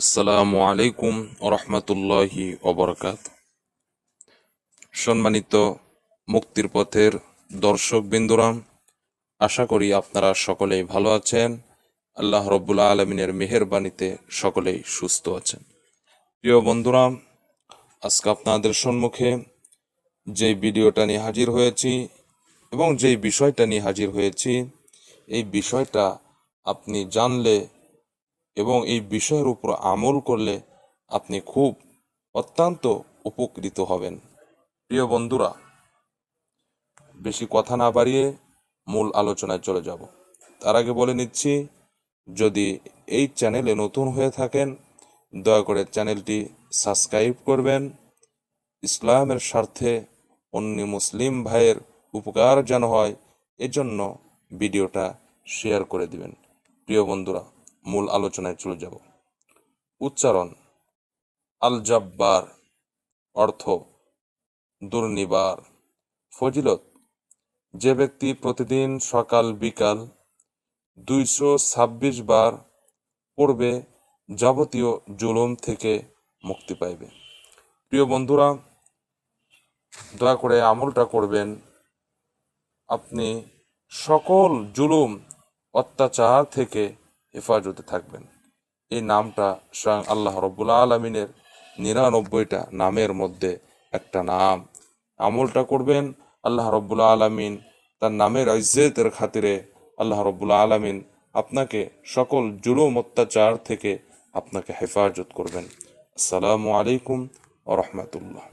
আসসালামু আলাইকুম রহমতুল্লাহি অবরকাত সম্মানিত মুক্তির পথের দর্শক বিন্দুরাম, আশা করি আপনারা সকলেই ভালো আছেন। আল্লাহ রব্বুল আলমিনের মেহেরবানিতে সকলেই সুস্থ আছেন। প্রিয় বন্ধুরাম, আজকে আপনাদের সম্মুখে যে ভিডিওটা নিয়ে হাজির হয়েছি এবং যেই বিষয়টা নিয়ে হাজির হয়েছি, এই বিষয়টা আপনি জানলে এবং এই বিষয়ের উপর আমল করলে আপনি খুব অত্যন্ত উপকৃত হবেন। প্রিয় বন্ধুরা, বেশি কথা না বাড়িয়ে মূল আলোচনায় চলে যাব। তার আগে বলে নিচ্ছি, যদি এই চ্যানেলে নতুন হয়ে থাকেন, দয়া করে চ্যানেলটি সাবস্ক্রাইব করবেন। ইসলামের স্বার্থে অন্য মুসলিম ভাইয়ের উপকার যেন হয়, এজন্য ভিডিওটা শেয়ার করে দিবেন। প্রিয় বন্ধুরা মূল আলোচনায় চলে যাব। উচ্চারণ আল জাব্বার অর্থ, দুর্নিবার, ফজিলত। যে ব্যক্তি প্রতিদিন সকাল, বিকাল দুইশো ছাব্বিশ বার পড়বে, যাবতীয় জুলুম থেকে মুক্তি পাইবে। প্রিয় বন্ধুরা, দয়া করে আমলটা করবেন। আপনি সকল জুলুম, অত্যাচার থেকে হেফাজতে থাকবেন। এই নামটা স্বয়ং আল্লাহ রব্বুল আলমিনের নিরানব্বইটা নামের মধ্যে একটা নাম। আমলটা করবেন, আল্লাহ রব্বুল আলমিন তার নামের ইজ্জতের খাতিরে আল্লাহ রব্বুল আলমিন আপনাকে সকল জুলুম, অত্যাচার থেকে আপনাকে হেফাজত করবেন। আসসালামু আলাইকুম রহমতুল্লাহ।